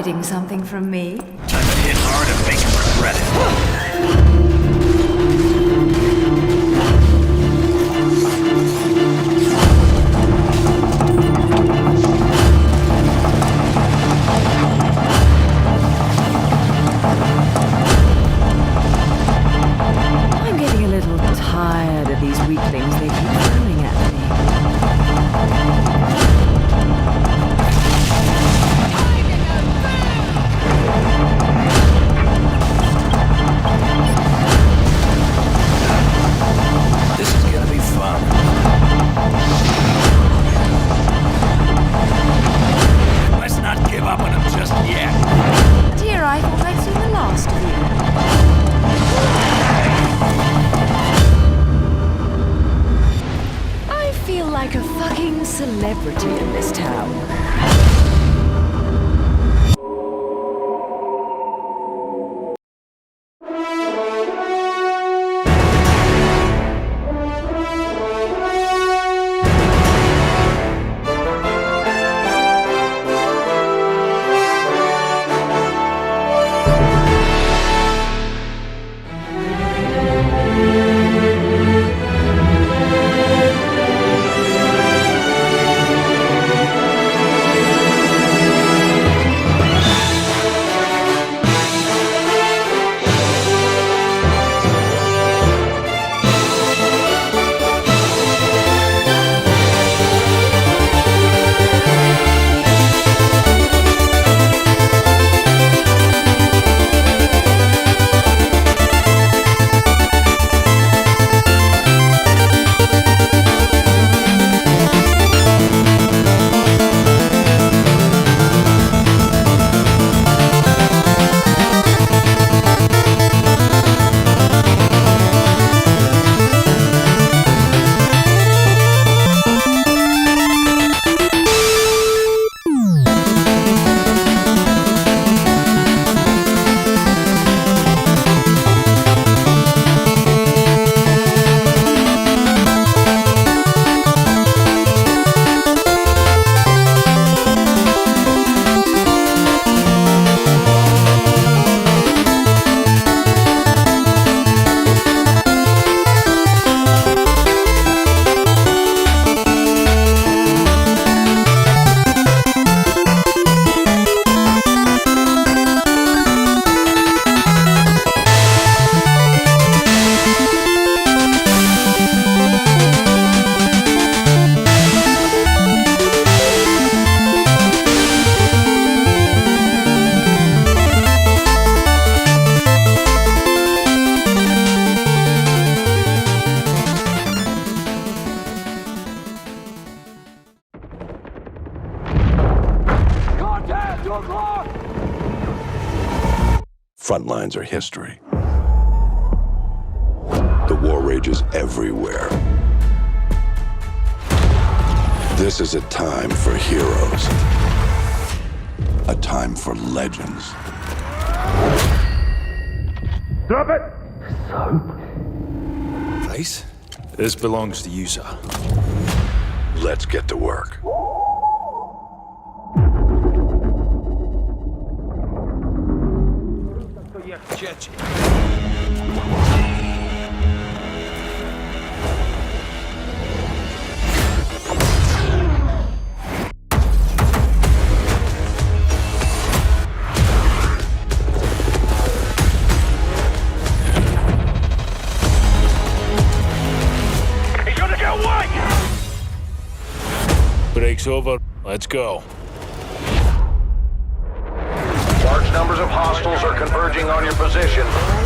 hiding something from me? Time to hit hard and make him Front lines are history. The war rages everywhere. This is a time for heroes. A time for legends. Drop it! Soap? Place? This belongs to you, sir. Let's get to work. He's gonna get away! Break's over. Let's go. Hostiles are converging on your position.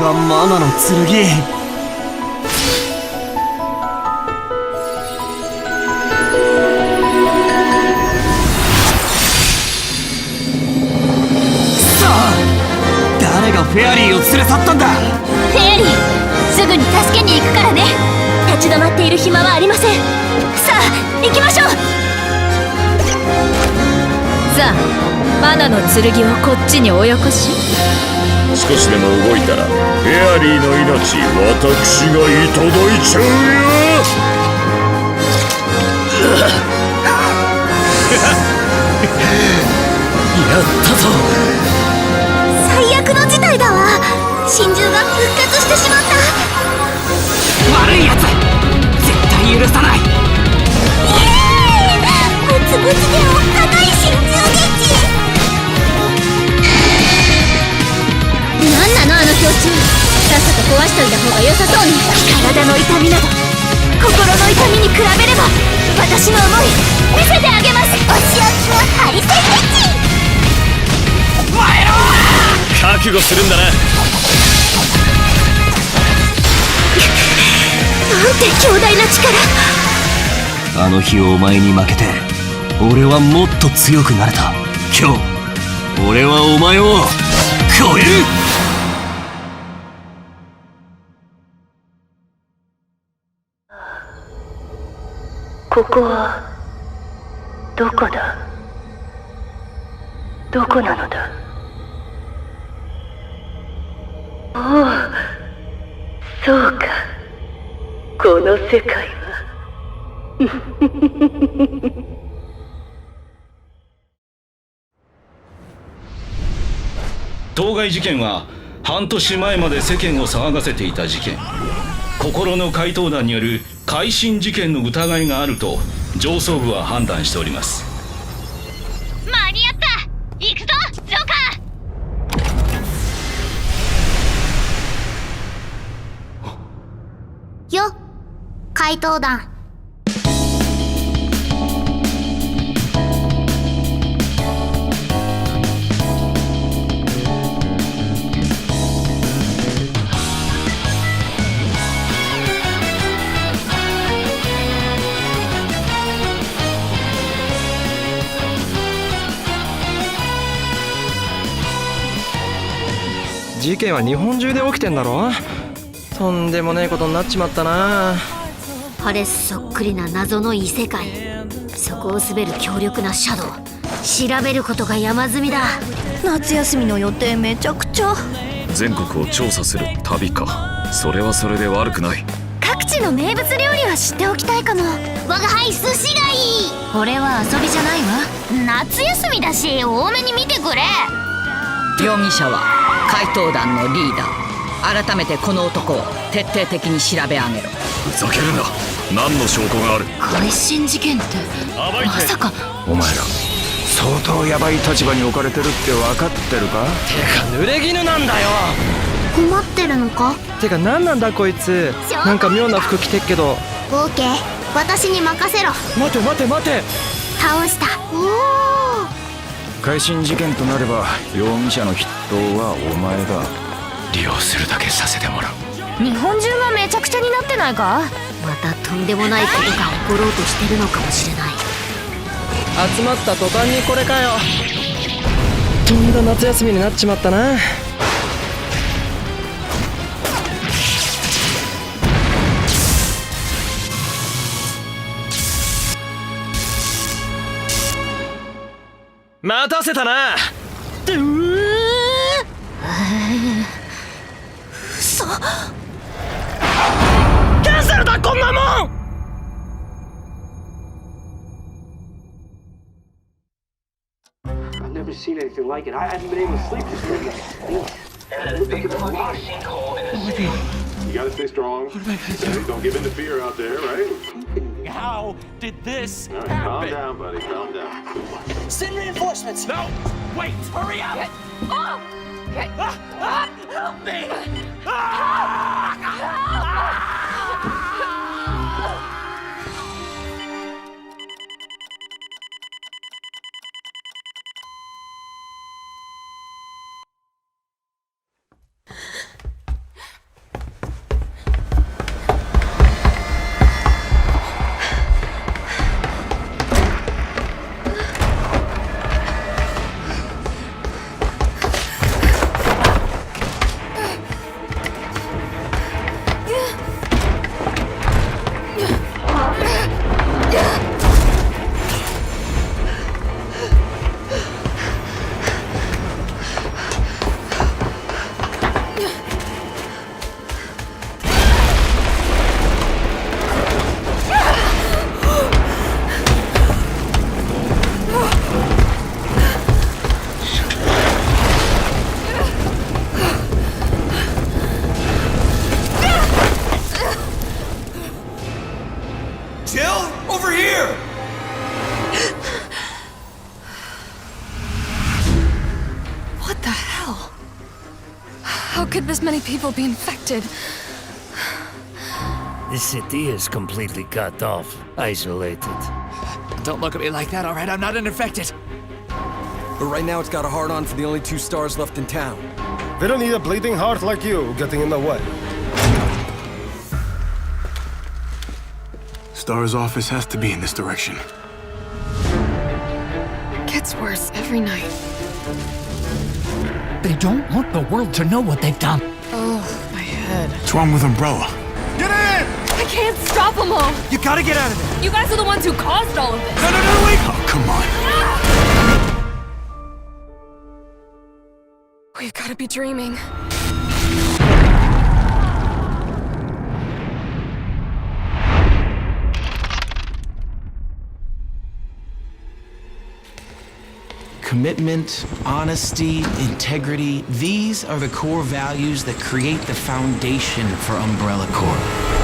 がマナの剣。さあ誰がフェアリーを連れ去ったんだ？フェアリーすぐに助けに行くからね。立ち止まっている暇はありません。さあ行きましょう。さあマナの剣をこっちにおよこし。少しでも動いたらフェアリーの命私がいただいちゃうよ。心の痛みに比べれば私の思い見せてあげますお仕置きのハリセン撃覚悟するんだな。なんて強大な力。あの日お前に負けて俺はもっと強くなれた。今日俺はお前を超えるここはどこだ？どこなのだ？おおそうか。この世界は。当該事件は半年前まで世間を騒がせていた事件。心の怪盗団による改心事件の疑いがあると上層部は判断しております。間に合った。行くぞジョーカー。よ怪盗団事件は日本中で起きてんだろ？とんでもねえことになっちまったな。ハレスそっくりな謎の異世界。そこを滑る強力なシャドウ。調べることが山積みだ。夏休みの予定めちゃくちゃ。全国を調査する旅か。それはそれで悪くない。各地の名物料理は知っておきたいかも我が輩寿司がいい。これは遊びじゃないわ。夏休みだし多めに見てくれ。容疑者は怪盗団のリーダー。改めてこの男を徹底的に調べ上げろ。ふざけるな。何の証拠がある？改心事件ってまさか。お前ら相当ヤバい立場に置かれてるって分かってるか？てか濡れ衣なんだよ。困ってるのか？てか何なんだこいつ。なんか妙な服着てっけど。オーケー。私に任せろ。待て待て待て。倒した。お改心事件となれば容疑者の筆頭はお前だ。利用するだけさせてもらう。お日本中がめちゃくちゃになってないか？またとんでもないことが起ころうとしてるのかもしれない。集まった途端にこれかよ。とんだ夏休みになっちまったな待たせたなキャンセルだこんなもん how did this All right, calm down, buddy. Calm down. Send reinforcements! No! Wait! Hurry up! Ah! Ah! Help me! How could this many people be infected? This city is completely cut off, isolated. Don't look at me like that, alright? I'm not infected. But right now it's got a hard on for the only two stars left in town. They don't need a bleeding heart like you getting in the way. Star's office has to be in this direction. Gets worse every night. They don't want the world to know what they've done. Oh, my head. What's wrong with Umbrella? Get in! I can't stop them all! You gotta get out of there! You guys are the ones who caused all of this! No, no, no, wait! Oh, come on. We've gotta be dreaming. Commitment, honesty, integrity, these are the core values that create the foundation for Umbrella Corp.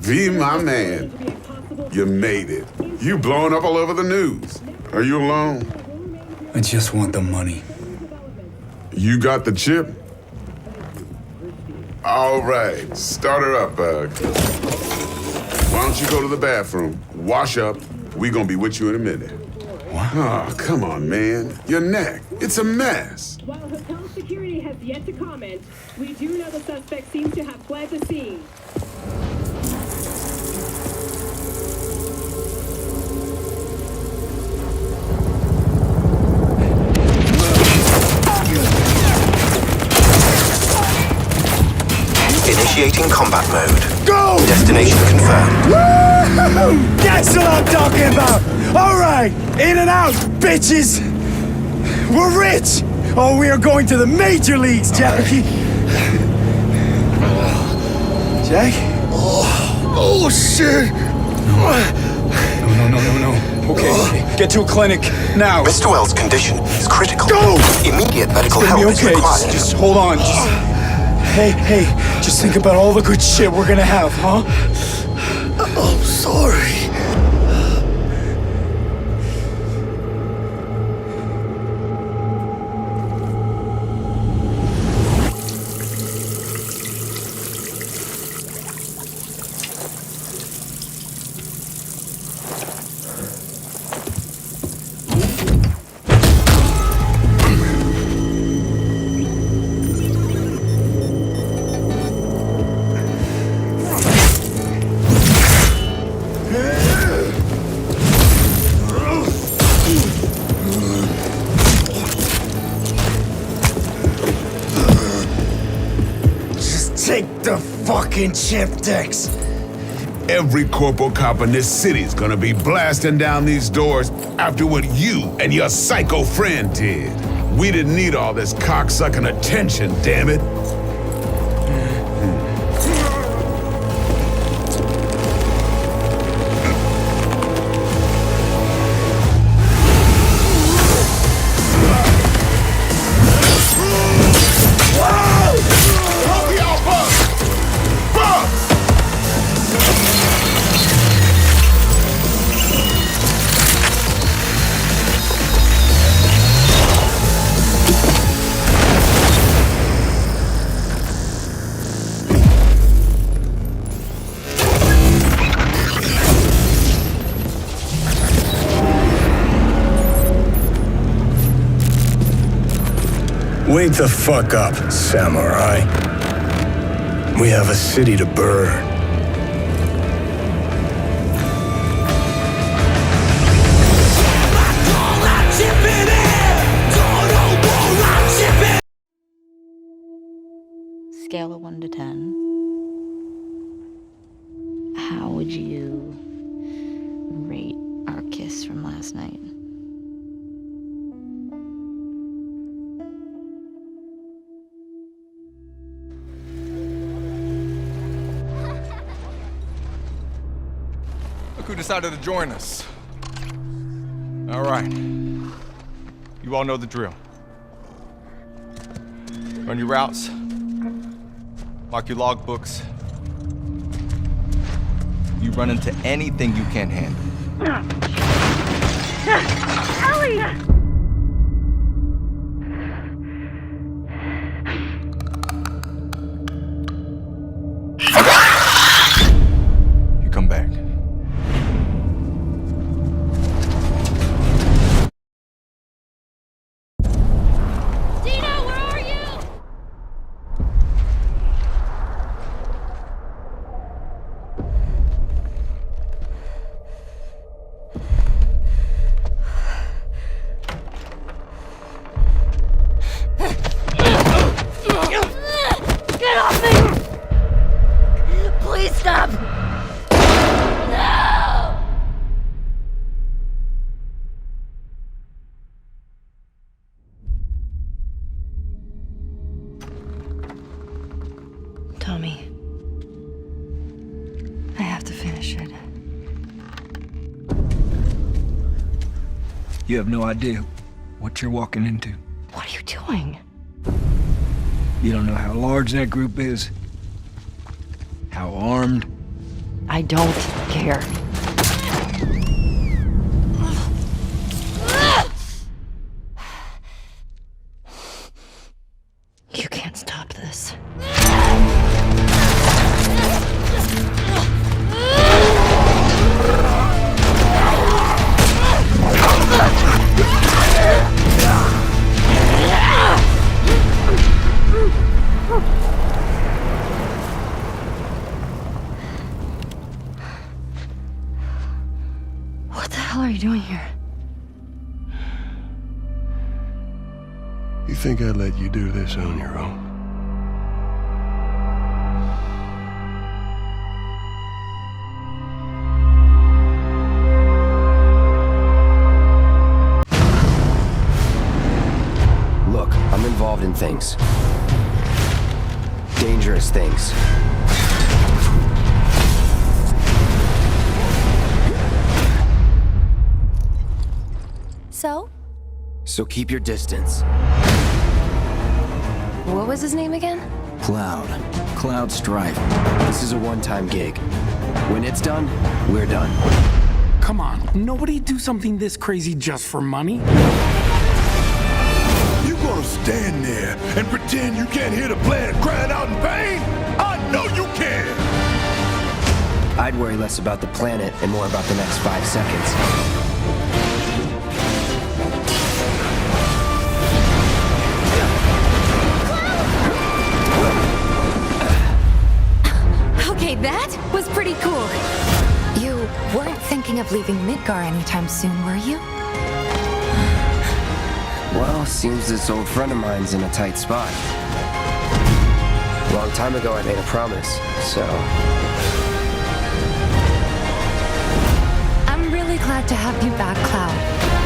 V, my man. You made it. You blowing up all over the news. Are you alone? I just want the money. You got the chip? All right, start her up, Bug. Why don't you go to the bathroom, wash up? We gonna be with you in a minute. What? Oh, come on, man. Your neck. It's a mess. While hotel security has yet to comment, we do know the suspect seems to have fled the scene. Initiating combat mode. Go! Destination confirmed. Woo! That's what I'm talking about! Alright! In and out, bitches! We're rich! Oh, we are going to the major leagues, Jackie! Jack? Oh, oh shit! No, no, no, no, no. Okay, oh. get to a clinic now. Mr. Wells' condition is critical. Go! Immediate medical help be is okay. required. Just, just hold on. Just, hey, hey, just think about all the good shit we're gonna have, huh? Oh, sorry. Take the fucking chip, Dex. Every corporal cop in this city's gonna be blasting down these doors after what you and your psycho friend did. We didn't need all this cocksucking attention, damn it. Wake the fuck up, samurai. We have a city to burn. Scale of 1 to 10. How would you rate our kiss from last night? Decided to join us. All right. You all know the drill. Run your routes. Mark your logbooks. You run into anything you can't handle. Ellie! Tommy. I have to finish it. You have no idea what you're walking into. What are you doing? You don't know how large that group is, how armed. I don't care. Do this on your own? Look, I'm involved in things. Dangerous things. So, So keep your distance. What was his name again? Cloud. Cloud Strife. This is a one time gig. When it's done, we're done. Come on, nobody do something this crazy just for money. You gonna stand there and pretend you can't hear the planet crying out in pain? I know you can! I'd worry less about the planet and more about the next five seconds. Leaving Midgar anytime soon, were you? Well, seems this old friend of mine's in a tight spot. A Long time ago, I made a promise, so. I'm really glad to have you back, Cloud.